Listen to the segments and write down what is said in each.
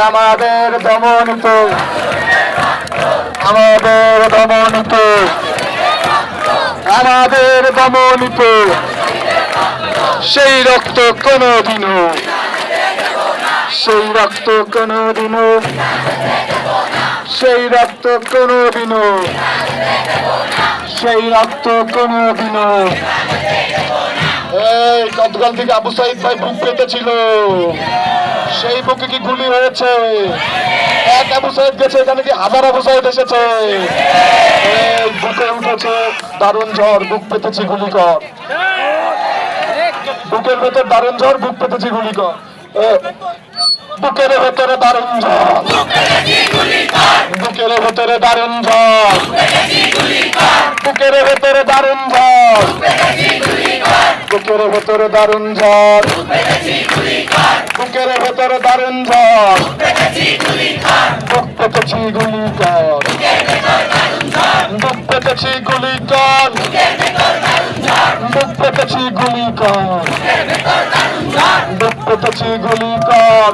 আমাদের দমনিত আমাদের দমনিত আমাদের দমনিত সেই রক্ত কোনদিনও সেই রক্ত কোনদিনও সেই রক্ত কোনদিনও সেই রক্ত কোনদিনও এই গতকাল থেকে আবু সাইদ ভাই বুক পেতেছিল সেই বুকে কি গুলি হয়েছে? এক আবু সাইদ গেছে, এখানে কি হাজার আবু সাইদ এসেছে? বুকে উঠেছে, দারুণ ঝড়, বুক পেতেছি গুলি কর বুকের ভেতর দারুণ ঝড়, বুক পেতেছি গুলি কর বুকের ভেতরে দারুণ ঝড়। বুকের ভেতরে দারুণ ঝড় বুকের ভেতরে দারুণ ঝড় বুকের ভেতরে দারুণ ঝড়। বুকের ভেতরে দারুণ ঝড়। বুক গুলি কর গুলি কর গুলি কর গুলি কর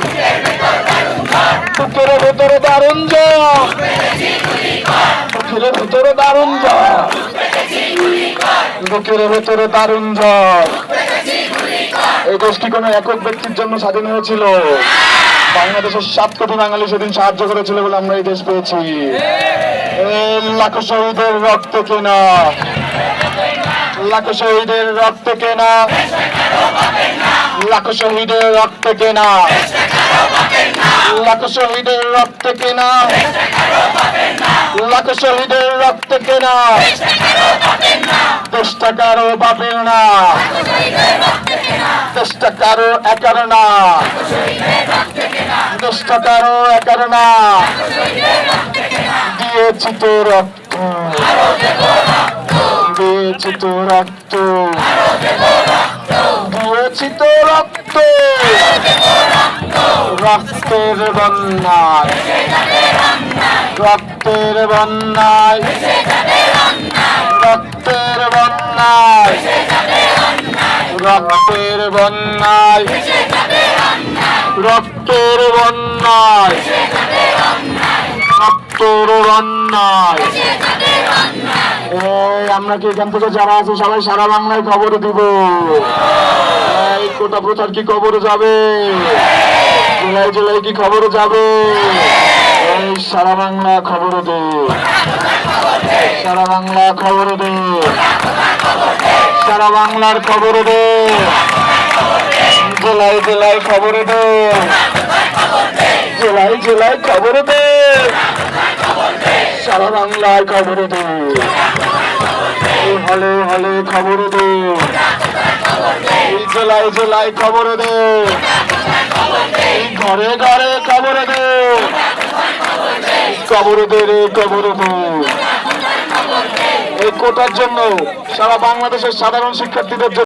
বুকের ভেতরে দারুণ ঝড়। ভেতরে দারুণ ঝড়। বুকের ভেতরে দারুণ ঝড়। এই কোনো একক ব্যক্তির জন্য স্বাধীন হয়েছিল। বাংলাদেশের সাত কোটি বাঙালি সেদিন সাহায্য করেছিল বলে আমরা এই দেশ পেয়েছি। লাখো শহীদের রক্ত কেনা। লাখো শহীদের রক্ত কেনা। লাখো শহীদের রক্ত কেনা। লাখো শহীদের রক্ত কেনা। লাখো শহীদের রক্ত কেনা। দশ টাকারও পাবেন না। দশ টাকারও একার না। টাকারও একার না। দিয়েছি তো রক্ত। দিয়েছি তো রক্ত। দিয়েছি তো রক্ত। রক্তের বন্যায়। রক্তের বন্যায়। রক্তের বন্যায়। রক্তের বন্যায়। রক্তের বন্যায়। রক্তের বন্যায়। আমরা কি এখান থেকে যারা আছে সবাই সারা বাংলায় খবর দিব? কোটা প্রচার কি খবর যাবে? জেলায় জেলায় কি খবর যাবে? সারা বাংলা খবর দে। সারা বাংলা খবর দে। সারা বাংলার খবর দে। জেলায় জেলায় খবর দে। জেলায় জেলায় খবর দে। সারা বাংলায় খবর দে। হলে হলে খবর দে। জেলায় জেলায় খবর দে। ঘরে ঘরে খবর দে। খবর দে রে, খবর দে। এই কোটার জন্য সারা বাংলাদেশের সাধারণ শিক্ষার্থীদের জন্য